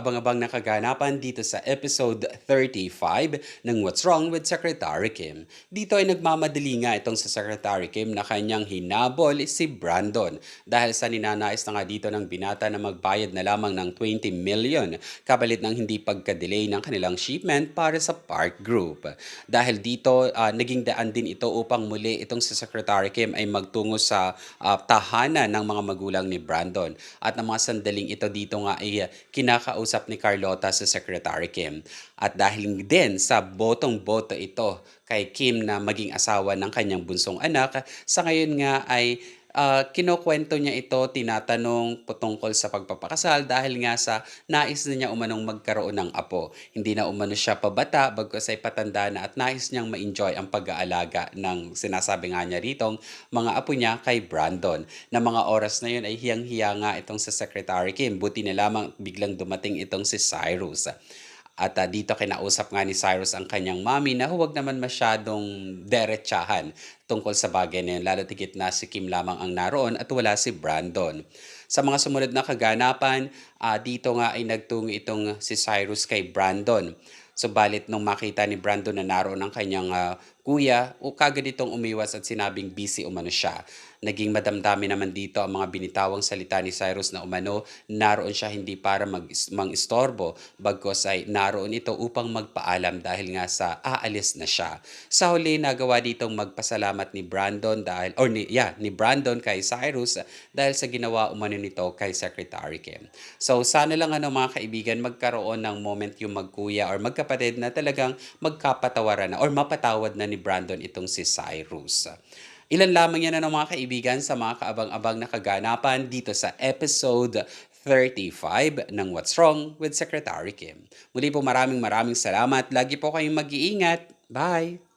Abang-abang na kaganapan dito sa episode 35 ng What's Wrong with Secretary Kim. Dito ay nagmamadali nga itong sa Secretary Kim na kanyang hinabol si Brandon dahil sa ninanais na nga dito ng binata na magbayad na lamang ng 20 million kapalit ng hindi pagka-delay ng kanilang shipment para sa Park Group. Dahil dito ah, naging daan din ito upang muli itong si Secretary Kim ay magtungo sa ah, tahanan ng mga magulang ni Brandon at ng mga sandaling ito dito nga ay ah, kinakausap ni Carlota sa Secretary Kim. At dahil din sa botong-boto ito kay Kim na maging asawa ng kanyang bunsong anak, sa ngayon nga ay ah, kinukwento niya ito, tinatanong tungkol sa pagpapakasal dahil nga sa nais na niya umanong magkaroon ng apo. Hindi na umano siya pabata, bagkus ay patanda na at nais niyang ma-enjoy ang pag-aalaga ng sinasabi nga niya ritong mga apo niya kay Brandon. Na mga oras na yun ay hiyang-hiya nga itong sa Secretary Kim. Buti na lamang biglang dumating itong si Cyrus. At ah, dito kinausap nga ni Cyrus ang kanyang mami na huwag naman masyadong derechahan tungkol sa bagay na yun. Lalo tigit na si Kim lamang ang naroon at wala si Brandon. Sa mga sumunod na kaganapan, ah, dito nga ay nagtungo itong si Cyrus kay Brandon. Subalit nung makita ni Brandon na naroon ang kanyang ah, kuya, o kagad itong umiwas at sinabing busy umano siya. Naging madamdami naman dito ang mga binitawang salita ni Cyrus na umano, naroon siya hindi para mag mang-istorbo, bagkos ay naroon ito upang magpaalam dahil nga sa aalis na siya. Sa huli, nagawa ditong magpasalamat ni Brandon dahil, or ni, yeah, ni Brandon kay Cyrus dahil sa ginawa umano nito kay Secretary Kim. So sana lang ano mga kaibigan, magkaroon ng moment yung magkuya or magkapatid na talagang magkapatawaran na or mapatawad na ni Brandon itong si Cyrus. Ilan lamang yan ano mga kaibigan sa mga kaabang-abang na kaganapan dito sa episode 35 ng What's Wrong with Secretary Kim. Muli po maraming maraming salamat. Lagi po kayong mag-iingat. Bye!